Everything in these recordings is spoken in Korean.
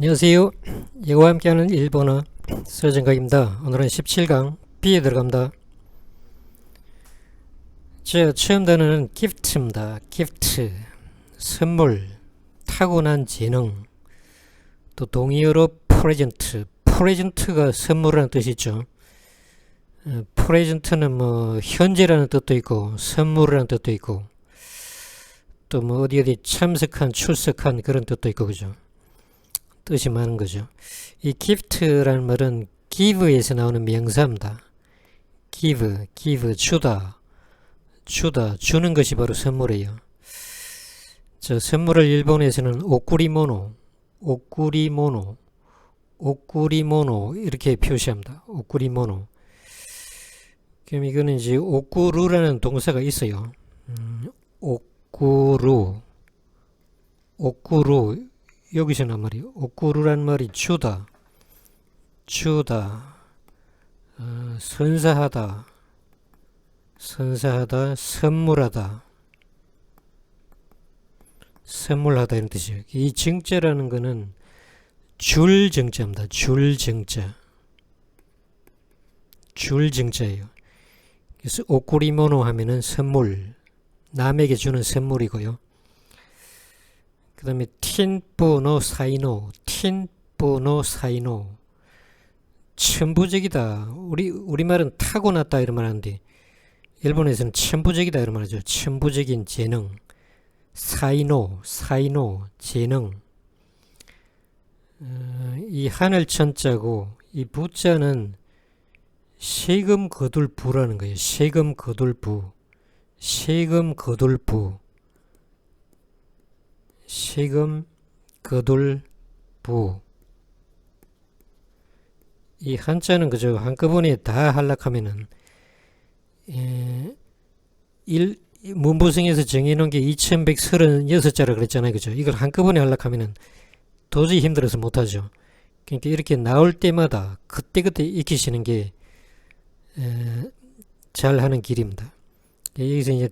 안녕하세요. 예고와 함께하는 일본어 서정각입니다. 오늘은 17강 B에 들어갑니다. 저 처음 단어는 gift입니다. gift 선물, 타고난 재능 또 동의어로 present present가 선물이라는 뜻이죠. 어, present는 뭐 현재라는 뜻도 있고 선물이라는 뜻도 있고 또 뭐 어디 어디 참석한 출석한 그런 뜻도 있고 그죠. 뜻이 많은 거죠. 이 gift라는 말은 give에서 나오는 명사입니다. give, give, 주다, 주다, 주는 것이 바로 선물이에요. 저 선물을 일본에서는 오꾸리모노, 오꾸리모노, 오꾸리모노 이렇게 표시합니다. 오꾸리모노. 그럼 이거는 이제 오꾸루라는 동사가 있어요. 음, 오꾸루, 오꾸루 여기서 난 말이에요. 오꾸루란 말이 주다, 주다, 어, 선사하다, 선사하다, 선물하다, 선물하다 이런 뜻이에요. 이 정자라는 거는 줄 정자입니다. 줄 정자. 줄 정자예요. 그래서 오꾸리모노 하면은 선물, 남에게 주는 선물이고요. 그 다음에 틴뿌노 사이노, 틴뿌노 사이노. 천부적이다. 우리, 우리말은 타고났다 이런 말 하는데, 일본에서는 천부적이다 이런 말하죠. 천부적인 재능. 사이노, 사이노, 재능. 어, 이 하늘 천자고, 이 부자는 세금 거둘 부라는 거예요. 세금 거둘 부. 세금 거둘 부. 세금 거둘 부. 이 한자는 그저 한꺼번에 다 하락하면은 에, 일, 문부성에서 정해놓은 게 2136자라 그랬잖아요. 그죠? 이걸 한꺼번에 하락하면은 도저히 힘들어서 못하죠. 그러니까 이렇게 나올 때마다 그때그때 익히시는 게 에, 잘하는 길입니다. 여기서 이제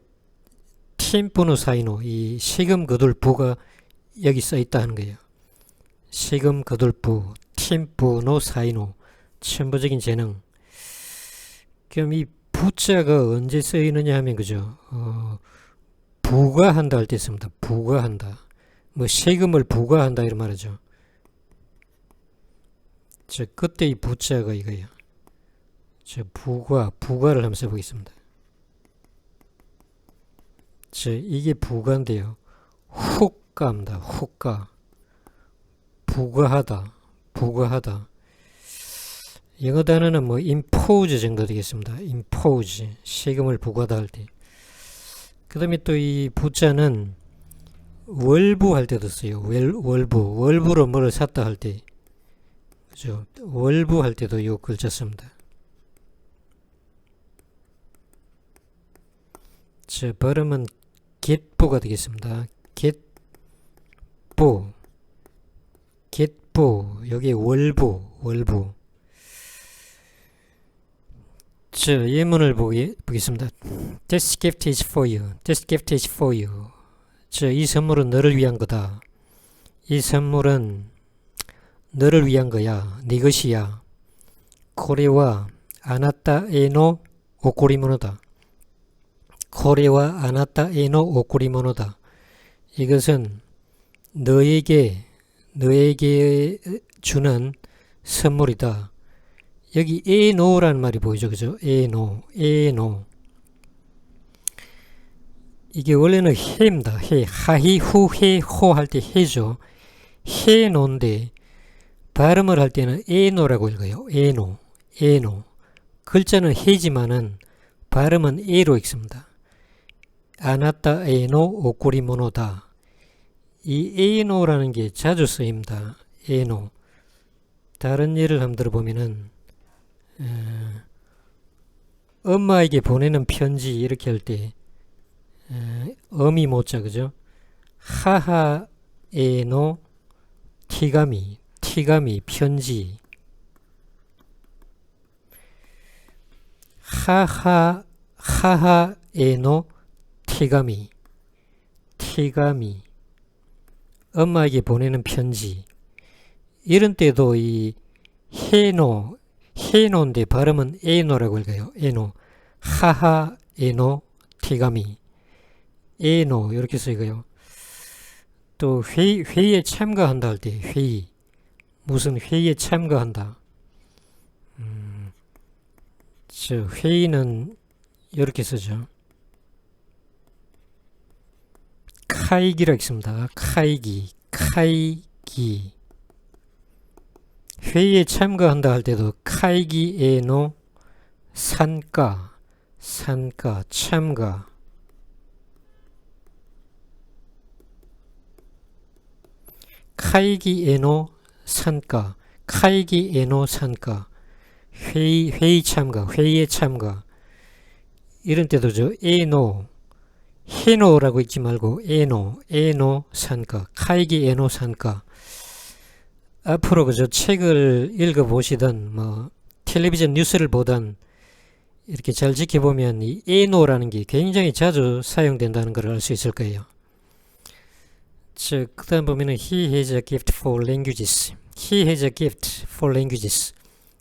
팀뿌노 사이노 이 세금 거둘 부가 여기 써 있다 하는 거예요. 세금 거둘 부, 팀뿌노 사이노 천부적인 재능. 그럼 이 부자가 언제 쓰이느냐 하면 그죠? 어, 부과한다 할 때 씁니다. 부과한다. 뭐 세금을 부과한다 이런 말이죠. 저 그때 이 부자가 이거예요. 저 부과, 부과를 한번 써보겠습니다. 저 이게 부가인데요. 후가입니다. 후가. 부과하다. 부과하다. 영어 단어는 뭐 impose 정도 되겠습니다. impose. 세금을 부과다 할 때. 그 다음에 또 이 부자는 월부 할 때도 써요. 월, 월부. 월부로 뭐를 샀다 할 때. 그죠? 월부 할 때도 요 글자 씁니다. 자, 발음은 get부가 되겠습니다. get부, get부, 여기 월부, 월부. 자, 예문을 보기, 보겠습니다. This gift is for you. This gift is for you. 자, 이 선물은 너를 위한 거다. 이 선물은 너를 위한 거야. 네 것이야. 고래와 아나타 에노 오코리모노다. 코레와 아나타 에노 오쿠리모노다. 이것은 너에게 너에게 주는 선물이다. 여기 에노라는 말이 보이죠, 그죠? 에노, 에노. 이게 원래는 해입니다. 해, 하히, 후, 해, 호 할 때 해죠. 해노인데 발음을 할 때는 에노라고 읽어요. 에노, 에노. 글자는 해지만은 발음은 에로 읽습니다. 아나타 에노 오코리모노다. 이 에노라는 게 자주 쓰입니다. 에노. 다른 예를 한번 들어보면은 어, 엄마에게 보내는 편지 이렇게 할 때 어미 모자 그죠? 하하 에노 티가미 티가미 편지 하하 하하 에노 티가미 티가미 엄마에게 보내는 편지 이런 때도 이 해노 해노인데 발음은 에노라고 읽어요. 에노 하하 에노 티가미 에노 이렇게 쓰이고요. 또 회의, 회의에 참가한다 할 때 회의 무슨 회의에 참가한다. 음, 저 회의는 이렇게 쓰죠. 카이기라 있습니다. 카이기, 카이기. 회의에 참가한다 할 때도 카이기에노 산가, 산가, 참가. 카이기에노 산가, 카이기에노 산가. 회의, 회의 참가, 회의에 참가. 이런 때도 저 에노, 헤노라고 읽지 말고 에노, 에노 산가, 카이기 에노 산가. 앞으로 그저 책을 읽어보시든 뭐 텔레비전 뉴스를 보든 이렇게 잘 지켜보면 이 에노라는 게 굉장히 자주 사용된다는 걸 알 수 있을 거예요. 즉, 그 다음 보면은 He has a gift for languages. He has a gift for languages.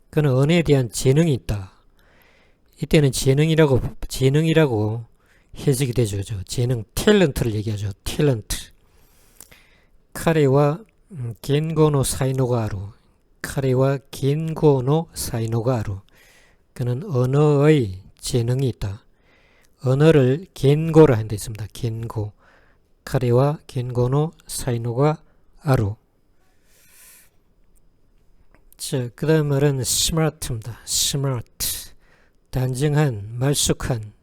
그는 언어에 대한 재능이 있다. 이때는 재능이라고, 재능이라고 해석이 되죠. 저 재능, 탤런트를 얘기하죠. 탤런트. 카레와 음, 겐고노 사이노가 아루. 카레와 겐고노 사이노가 아루. 그는 언어의 재능이 있다. 언어를 겐고라 한데 있습니다. 겐고. 카레와 겐고노 사이노가 아루. 자, 그 다음 말은 스마트입니다. 스마트. 단정한, 말쑥한,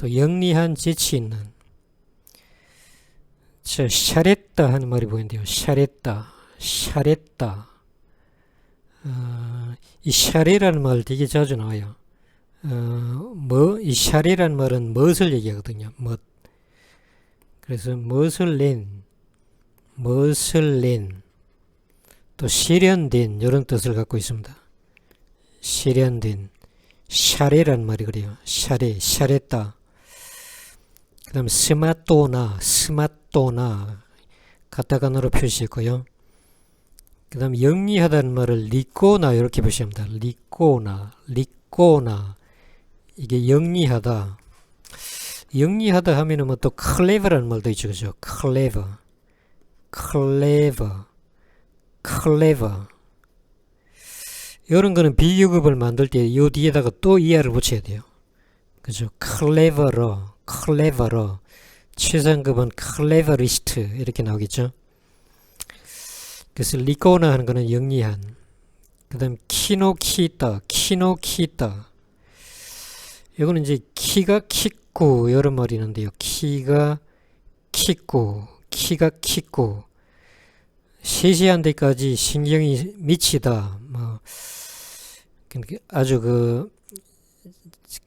또 영리한 재치 있는. 자, 샤랬다 하는 말이 보이는데요. 샤랬다, 샤랬다. 어, 이 샤레라는 말 되게 자주 나와요. 어, 뭐, 이 샤레라는 말은 멋을 얘기하거든요. 멋. 그래서 멋을 낸, 멋을 낸, 또 실현된 이런 뜻을 갖고 있습니다. 실현된, 샤레라는 말이 그래요. 샤레, 샤랬다. 그 다음 스마토나, 스마토나 가타카나로 표시했고요. 그 다음 영리하다는 말을 리꼬나 이렇게 표시합니다. 리꼬나, 리꼬나 이게 영리하다. 영리하다 하면은 뭐 또 클레버라는 말도 있죠. 그죠? 클레버, 클레버, 클레버 이런 거는 비교급을 만들 때 이 뒤에다가 또 이하를 붙여야 돼요. 그죠? 클레버러, 클레버러. 최상급은 클레버리스트 이렇게 나오겠죠. 그래서 리코나 하는 거는 영리한. 그 다음 키노키다, 키노키다. 이거는 이제 키가 키고 여러 말이 있는데요. 키가 키고, 키가 키고. 세세한 데까지 신경이 미치다. 뭐 아주 그,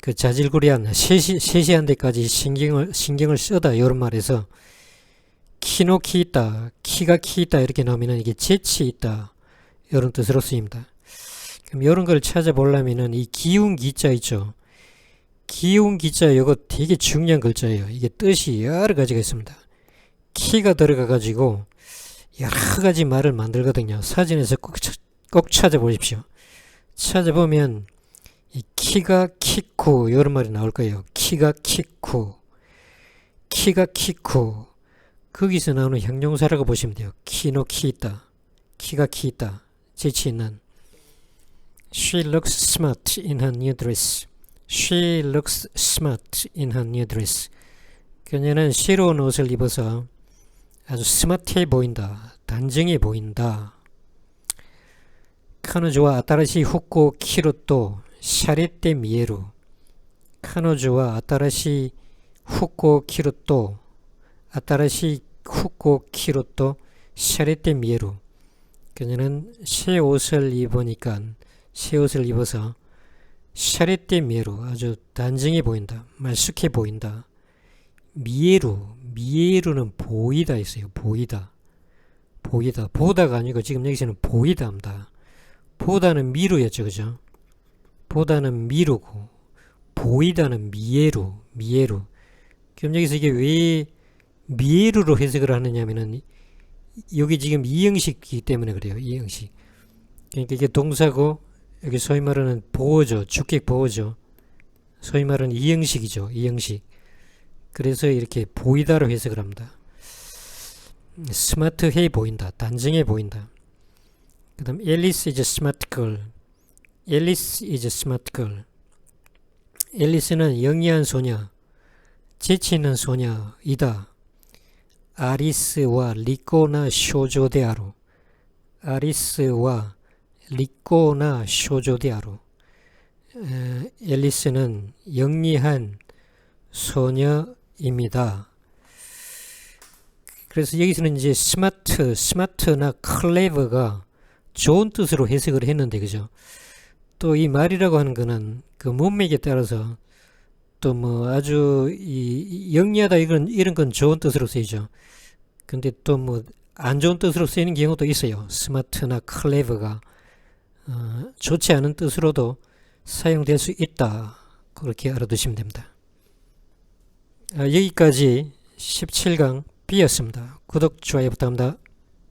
그 자질구레한 세시, 세세한 데까지 신경을 신경을 쓰다 이런 말에서 키노키 있다, 키가 키 있다 이렇게 나오면은 이게 재치 있다 이런 뜻으로 쓰입니다. 그럼 이런 걸 찾아보려면은 이 기운 기자 있죠. 기운 기자 이거 되게 중요한 글자예요. 이게 뜻이 여러 가지가 있습니다. 키가 들어가 가지고 여러 가지 말을 만들거든요. 사진에서 꼭, 꼭 찾아보십시오. 찾아보면 이 키가 키쿠 이런 말이 나올 거예요. 키가 키쿠 키가 키쿠 거기서 나오는 형용사라고 보시면 돼요. 키노 키 있다. 키가 키 있다. 재치 있는 She looks smart in her new dress. She looks smart in her new dress. 그녀는 새로운 옷을 입어서 아주 스마트해 보인다. 단정해 보인다. 카노조와 아타라시 후코 키루토 샤리떼 미에루, 카노주와 아타라시 후코 키루토, 아타라시 후코 키루토 샤리떼 미에루. 그녀는 새 옷을 입으니까 새 옷을 입어서 샤리떼 미에루 아주 단정해 보인다, 말쑥해 보인다. 미에루, 미에루는 보이다 있어요. 보이다. 보이다. 보다가 아니고 지금 여기서는 보이다입니다. 보다는 미루였죠. 그죠? 보다는 미루고 보이다는 미에루 미에루 그럼 여기서 이게 왜 미에루로 해석을 하느냐면은 여기 지금 이형식이기 때문에 그래요. 이형식. 그러니까 이게 동사고 여기 소위 말하는 보호죠. 주격 보호죠. 소위 말하는 이형식이죠. 이형식. 그래서 이렇게 보이다로 해석을 합니다. 스마트해 보인다. 단정해 보인다. 그 다음 앨리스 smart girl. 앨리 스 is a smart girl. 앨리스는 영리한 소녀, 재치 있는 소녀이다. 아리스와 리코나 쇼조데아로. 아리스와 리코나 쇼조데아로. 에, 앨리스는 영리한 소녀입니다. 그래서 여기서는 이제 스마트, 스마트나 클레버가 좋은 뜻으로 해석을 했는데, 그죠? 또 이 말이라고 하는 거는 그 문맥에 따라서 또 뭐 아주 이 영리하다 이런 이런 건 좋은 뜻으로 쓰이죠. 근데 또 뭐 안 좋은 뜻으로 쓰이는 경우도 있어요. 스마트나 클레버가 어, 좋지 않은 뜻으로도 사용될 수 있다. 그렇게 알아두시면 됩니다. 아, 여기까지 17강 B였습니다. 구독, 좋아요 부탁합니다.